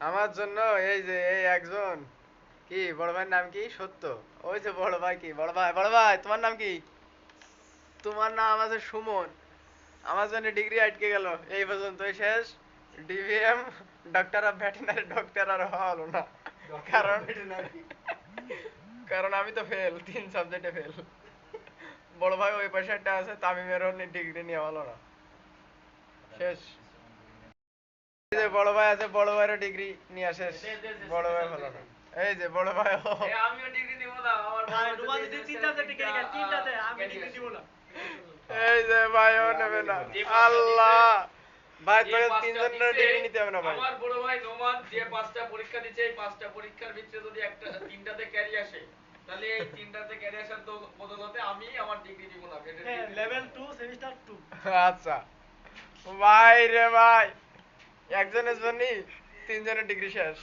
আমার জন্য এই যে এই একজন। কি বড় ভাইয়ের নাম কি? সত্য। ওই যে বড় ভাই কি? বড় ভাই বড় ভাই তোমার নাম কি? তোমার নাম আছে সুমন। আমার জন্য ডিগ্রি আটকে গেল। এই পর্যন্তই শেষ। DVM doctor of veterinary doctor আর হলো না। কারণ কারণ আমি তো ফেল তিন সাবজেক্টে ফেল বড় ভাই ওই পাশে আছে তামিমের ডিগ্রি নেওয়া হলো না। শেষ। বড় ভাই আছে বড় ভাইয়ের ডিগ্রি নিয়ে শেষ বড় ভাই হলো না। এই যে বড় ভাই আমিও ডিগ্রি নিব না আমার ভাই রুমান দিদি তিনটা সাবজেক্টে কেটে গেল তিনটাতে আমি ডিগ্রি দিব না। এই যে ভাইও নেবে না। আল্লাহ। ভাই তোকে পাঁচটা তিনজনের ডিগ্রি নিতে হবে না ভাই। আমার বড় ভাই নোমান যে পাঁচটা পরীক্ষা দিচ্ছে এই পাঁচটা পরীক্ষার ভিতরে যদি একটা তিনটাতে ক্যারি আসে তাহলে এই তিনটাতে ক্যারি আসার তো বদলতে আমি আমার ডিগ্রি দিব না লেভেল 2 সেমিস্টার 2 আচ্ছা। ভাই রে ভাই। একজনের জন্যই তিনজনের ডিগ্রি শেষ।